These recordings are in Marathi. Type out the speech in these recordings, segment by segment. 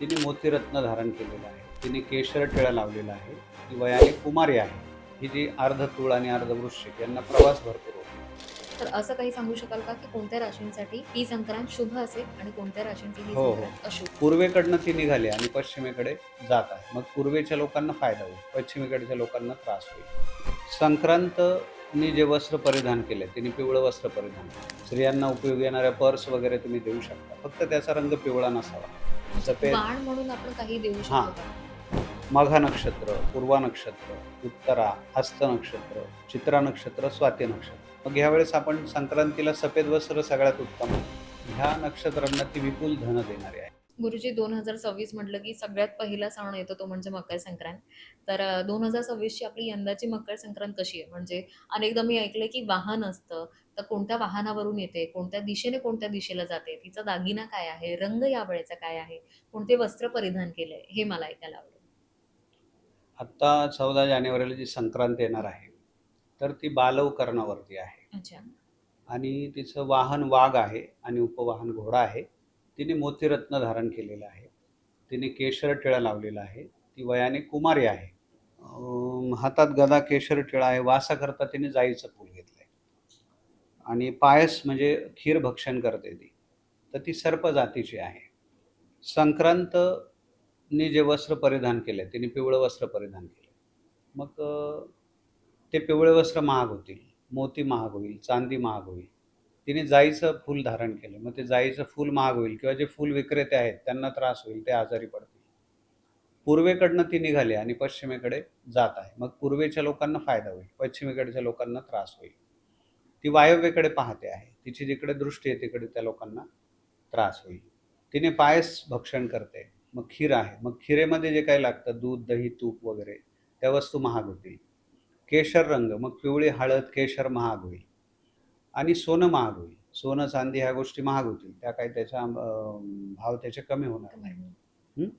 तिने मोतीरत्न धारण केलेलं आहे. तिने केशर टिळा लावलेला आहे. ती वयाने कुमारी आहे. ही जी अर्ध तुळ आणि अर्ध वृश्चिक यांना प्रवास भरपूर होतो. तर असं काही सांगू शकाल का की कोणत्या राशींसाठी ही संक्रांत शुभ असेल आणि कोणत्या राशींची ही हो, हो. संक्रांत अशुभ? पूर्वेकडनं ती निघाली आणि पश्चिमेकडे जात आहे. मग पूर्वेच्या लोकांना फायदा होईल. पश्चिमेकडच्या लोकांना त्रास होईल. संक्रांतनी जे वस्त्र परिधान केले तिने पिवळं वस्त्र परिधान केलं. स्त्रियांना उपयोगी येणाऱ्या पर्स वगैरे तुम्ही देऊ शकता. फक्त त्याचा रंग पिवळा नसावा. सफेद बाण म्हणून आपण काही देऊ हां. शकतो माघा नक्षत्र पूर्वा नक्षत्र उत्तरा हस्त नक्षत्र चित्रा नक्षत्र स्वाती नक्षत्र. मग ह्यावेळेस आपण संक्रांतीला सफेद वस्त्र सगळ्यात उत्तम. ह्या नक्षत्रांना ती विपुल धन देणारी आहे. गुरुजी दोन हजार सव्वीस म्हटलं की सगळ्यात पहिला सण येतो तो म्हणजे मकर संक्रांत. तर दोन हजार सव्वीसची आपली यंदाची मकर संक्रांत कशी आहे? म्हणजे अनेकदा मी ऐकलंय की वाहन असतं तर कोणत्या वाहनावरून येते कोणत्या दिशेने कोणत्या दिशेला जाते तिचा दागिना काय आहे रंग या वेळेचा काय आहे कोणते वस्त्र परिधान केलंय हे मला ऐकायला आवडेल. आत्ता चौदा जानेवारीला जी संक्रांत येणार आहे तर ती बालवकरणावरती आहे. अच्छा. आणि तिचं वाहन वाघ आहे आणि उपवाहन घोडा आहे. तिने मोतीरत्न धारण केलेलं आहे. तिने केशर टिळा लावलेला आहे. ती वयाने कुमारी आहे. हातात गदा केशर टिळा आहे वासाकरता तिने जाईचं फूल घेतलं आहे आणि पायस म्हणजे खीर भक्षण करते ती. तर ती सर्प जातीची आहे. संक्रांतनी जे वस्त्र परिधान केले तिने पिवळं वस्त्र परिधान केलं. मग ते पिवळे वस्त्र महाग होतील. मोती महाग होईल चांदी महाग होईल. तिने जाईचं फूल धारण केलं. मग ते जाईचं फूल महाग होईल किंवा जे फूल विक्रेते आहेत त्यांना त्रास होईल ते आजारी पडतील. पूर्वेकडनं ती निघाली आणि पश्चिमेकडे जात आहे. मग पूर्वेच्या लोकांना फायदा होईल पश्चिमेकडच्या लोकांना त्रास होईल. ती वायव्येकडे पाहते आहे. तिची जिकडे दृष्टी आहे तिकडे त्या लोकांना त्रास होईल. तिने पायस भक्षण करते. मग खीर आहे. मग खिरेमध्ये जे काही लागतं दूध दही तूप वगैरे त्या वस्तू महाग होतील. केशर रंग. मग पिवळी हळद केशर महाग होईल. आणि सोनं महाग होईल. सोनं चांदी ह्या गोष्टी महाग होतील. त्या काही त्याचा अं, भाव त्याचे कमी होणार नाही.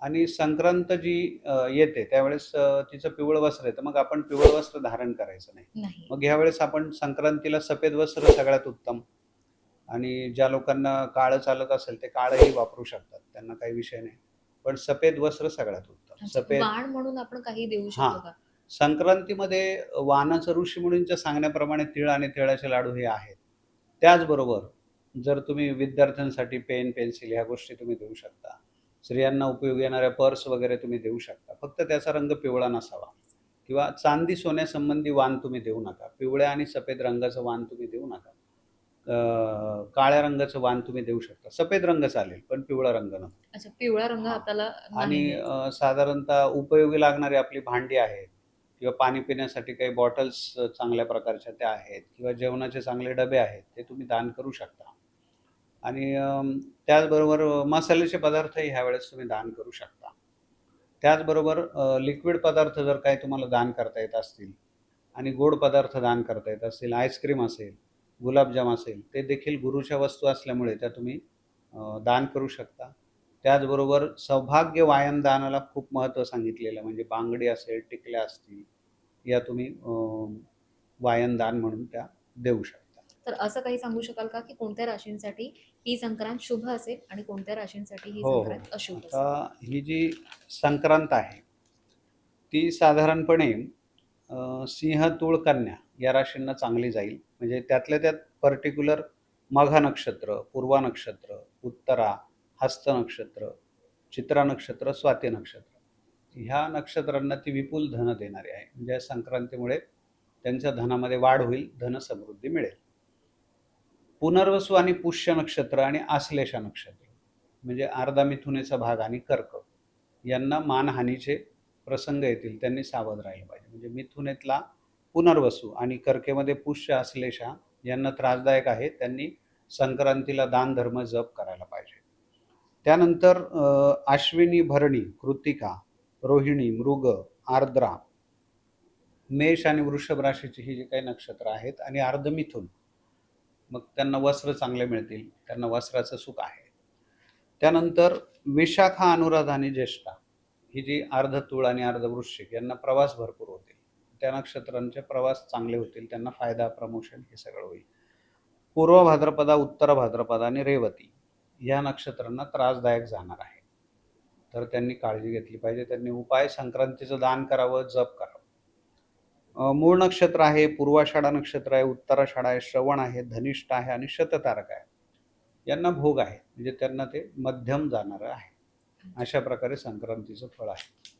आणि संक्रांत जी येते त्यावेळेस तिचं पिवळं वस्त्र येतं मग आपण पिवळं वस्त्र धारण करायचं नाही. नाही. मग ह्यावेळेस आपण संक्रांतीला सफेद वस्त्र सगळ्यात उत्तम. आणि ज्या लोकांना काळं चालत असेल ते काळंही वापरू शकतात. त्यांना काही विषय नाही. पण सफेद वस्त्र सगळ्यात उत्तम. सफेद म्हणून आपण काही देऊ शकतो संक्रांतीमध्ये वानाचं ऋषीमुनींच्या सांगण्याप्रमाणे तिळ आणि तिळाचे लाडू हे आहेत. त्याचबरोबर जर तुम्ही विद्यार्थ्यांसाठी पेन पेन्सिल ह्या गोष्टी तुम्ही देऊ शकता. स्त्रियांना उपयोगी येणाऱ्या पर्स वगैरे तुम्ही देऊ शकता. फक्त त्याचा रंग पिवळा नसावा किंवा चांदी सोन्यासंबंधी वाण तुम्ही देऊ नका. पिवळ्या आणि सफेद रंगाचं वाण तुम्ही देऊ नका. काळ्या रंगाचं वाण तुम्ही देऊ शकता. सफेद रंग चालेल पण पिवळा रंग नको. पिवळा रंग आणि साधारणतः उपयोगी लागणारी आपली भांडी आहेत. किंवा पाणी पिण्यासाठी काही बॉटल्स चांगल्या प्रकारच्या त्या आहेत किंवा जेवणाचे चांगले डबे आहेत ते तुम्ही दान करू शकता. आणि त्याचबरोबर मसाल्याचे पदार्थही ह्यावेळेस तुम्ही दान करू शकता. त्याचबरोबर लिक्विड पदार्थ जर काही तुम्हाला दान करता येत असतील आणि गोड पदार्थ दान करता येत असतील आईस्क्रीम असेल गुलाबजाम असेल ते देखील गुरुच्या वस्तू असल्यामुळे त्या तुम्ही दान करू शकता. त्याचबरोबर सौभाग्य वायन दानाला खूप महत्त्व सांगितलेलं. म्हणजे बांगडी असेल टिकल्या असतील या तुम्ही अं, वायन दान म्हणून त्या देऊ शकता तर असं काही सांगू शकाल का की कोणत्या राशींसाठी ही संक्रांत शुभ असेल आणि कोणत्या राशींसाठी ही हो, हो. संक्रांत अशुभ असेल ही जी संक्रांत आहे ती साधारणपणे सिंह तुळ कन्या या राशींना चांगली जाईल म्हणजे त्यातल्या त्यात पर्टिक्युलर मघा नक्षत्र पूर्वा नक्षत्र उत्तरा हस्त नक्षत्र चित्रा नक्षत्र स्वाती नक्षत्र. ह्या नक्षत्रांना ती विपुल धन देणारी आहे. म्हणजे या संक्रांतीमुळे त्यांच्या धनामध्ये वाढ होईल धनसमृद्धी मिळेल. पुनर्वसू आणि पुष्य नक्षत्र आणि आश्लेषा नक्षत्र म्हणजे अर्धा मिथुनेचा भाग आणि कर्क यांना मानहानीचे प्रसंग येतील त्यांनी सावध राहिलं पाहिजे. म्हणजे मिथुनेतला पुनर्वसू आणि कर्केमध्ये पुष्य आश्लेषा यांना त्रासदायक आहे. त्यांनी संक्रांतीला दान धर्म जप करायला पाहिजे. त्यानंतर आश्विनी भरणी कृतिका रोहिणी मृग आर्द्रा मेष आणि वृषभ राशीची ही जी काही नक्षत्र आहेत आणि अर्ध मिथुन मग त्यांना वस्त्र चांगले मिळतील त्यांना वस्त्राचं सुख आहे. त्यानंतर विशाखा अनुराधा आणि ज्येष्ठा ही जी अर्ध तुळ आणि अर्ध वृश्चिक यांना प्रवास भरपूर होतील. त्या नक्षत्रांचे प्रवास चांगले होतील त्यांना फायदा प्रमोशन हे सगळं होईल. पूर्व भाद्रपदा उत्तर भाद्रपदा आणि रेवती या नक्षत्रांना त्रासदायक जाणार आहे. तर त्यांनी काळजी घेतली पाहिजे. त्यांनी उपाय संक्रांतीचं दान करावं जप करावं. मूळ नक्षत्र आहे पूर्वाषाढा नक्षत्र आहे उत्तराषाढा आहे श्रवण आहे धनिष्ठ आहे आणि शततारक आहे. यांना भोग आहे. म्हणजे त्यांना ते मध्यम जाणारं आहे. अशा प्रकारे संक्रांतीचं फळ आहे.